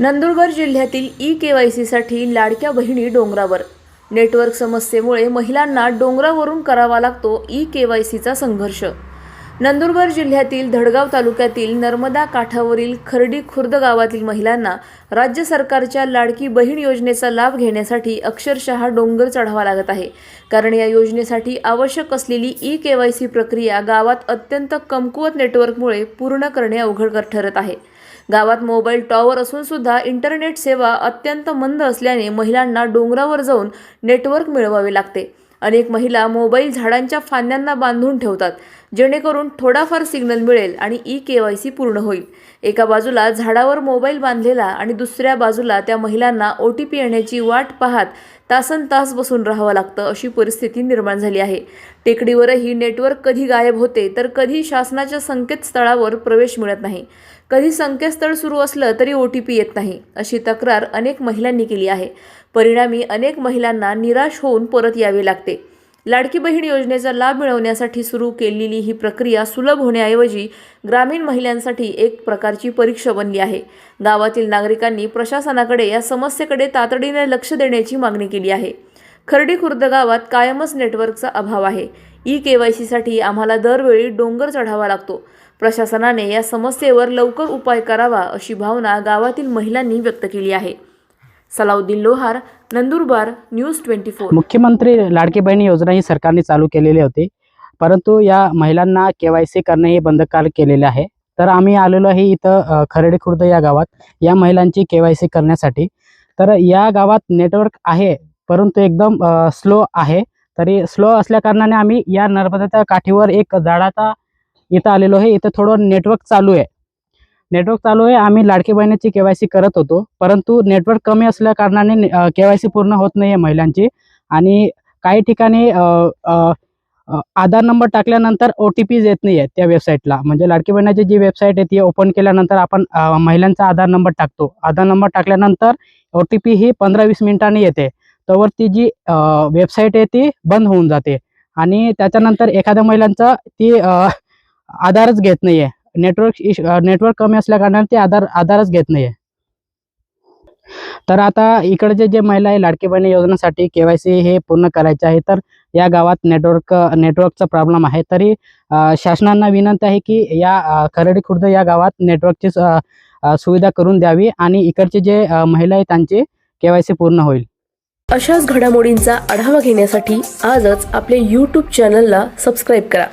नंदुरबार जिल्ह्यातील ई के वाय सीसाठी लाडक्या बहिणी डोंगरावर. नेटवर्क समस्येमुळे महिलांना डोंगरावरून करावा लागतो ई के वाय सीचा संघर्ष. नंदुरबार जिल्ह्यातील धडगाव तालुक्यातील नर्मदा काठावरील खर्डी खुर्द गावातील महिलांना राज्य सरकारच्या लाडकी बहीण योजनेचा लाभ घेण्यासाठी अक्षरशः डोंगर चढावा लागत आहे. कारण या योजनेसाठी आवश्यक असलेली ई के वाय सी प्रक्रिया गावात अत्यंत कमकुवत नेटवर्कमुळे पूर्ण करणे अवघड ठरत आहे. गावात मोबाईल टॉवर असून सुद्धा इंटरनेट सेवा अत्यंत मंद असल्याने महिलांना डोंगरावर जाऊन नेटवर्क मिळवावे लागते. अनेक महिला मोबाईल झाडांच्या फांद्यांना बांधून ठेवतात. जेणेकरून थोडाफार सिग्नल मिळेल आणि ई के वाय सी पूर्ण होईल. एका बाजूला झाडावर मोबाईल बांधलेला आणि दुसऱ्या बाजूला त्या महिलांना ओ टी पी येण्याची वाट पाहत तासन तास बसून राहावं लागतं अशी परिस्थिती निर्माण झाली आहे. टेकडीवरही नेटवर्क कधी गायब होते तर कधी शासनाच्या संकेतस्थळावर प्रवेश मिळत नाही. कधी संकेतस्थळ सुरू असलं तरी ओ टी पी येत नाही अशी तक्रार अनेक महिलांनी केली आहे. परिणामी अनेक महिलांना निराश होऊन परत यावे लागते. लाडकी बहीण योजनेचा लाभ मिळवण्यासाठी सुरू केलेली ही प्रक्रिया सुलभ होण्याऐवजी ग्रामीण महिलांसाठी एक प्रकारची परीक्षा बनली आहे. गावातील नागरिकांनी प्रशासनाकडे या समस्येकडे तातडीने लक्ष देण्याची मागणी केली आहे. खर्डी खुर्द गावात कायमच नेटवर्कचा अभाव आहे. ई के वाय सीसाठी आम्हाला दरवेळी डोंगर चढावा लागतो. प्रशासनाने या समस्येवर लवकर उपाय करावा अशी भावना गावातील महिलांनी व्यक्त केली आहे. Salauddin Lohar Nandurbar news twenty four. मुख्यमंत्री लाडकी बहिणी योजना ही सरकारने चालू केलेली होती. परंतु या महिलांना के वाय सी करणे हे बंधनकारक केलेले आहे. तर आम्ही आलेलो आहे इथं अ, खुर्द या गावात या महिलांची के वाय सी करण्यासाठी. तर या गावात नेटवर्क आहे परंतु एकदम स्लो आहे. तरी स्लो असल्या कारणाने आम्ही या नर्मदाच्या काठीवर एक झाडाचा इथं आलेलो आहे. इथं थोडं नेटवर्क चालू आहे. नेटवर्क चालू आहे. आम्ही लाडकी बहिणीची के करत होतो. परंतु नेटवर्क कमी असल्या कारणाने के पूर्ण होत नाही आहे महिलांची. आणि काही ठिकाणी आधार नंबर टाकल्यानंतर ओ टी पीज येत नाही आहेत त्या वेबसाईटला म्हणजे लाडकी बहिणाची जी वेबसाईट आहे ती ओपन केल्यानंतर आपण महिलांचा आधार नंबर टाकतो. आधार नंबर टाकल्यानंतर ओ टी पी ही पंधरा वीस मिनिटांनी येते. तोवर ती जी वेबसाईट आहे ती बंद होऊन जाते. आणि त्याच्यानंतर एखाद्या महिलांचा ती आधारच घेत नाही आहे नेटवर्क इश नेटवर्क कमी असल्या कारणाने ते आधार आधारच घेत नाही तर आता इकडचे जे महिला आहे लाडकी बहिणी योजनेसाठी के वाय सी हे पूर्ण करायचे आहे तर या गावात नेटवर्क नेटवर्कचा प्रॉब्लेम आहे. तरी शासनांना विनंती आहे की या खरडी खुर्द या गावात नेटवर्कची सुविधा करून द्यावी आणि इकडचे जे महिला आहे त्यांची के वाय सी पूर्ण होईल. अशाच घडामोडींचा आढावा घेण्यासाठी आजच आपल्या यूट्यूब चॅनलला सबस्क्राईब करा.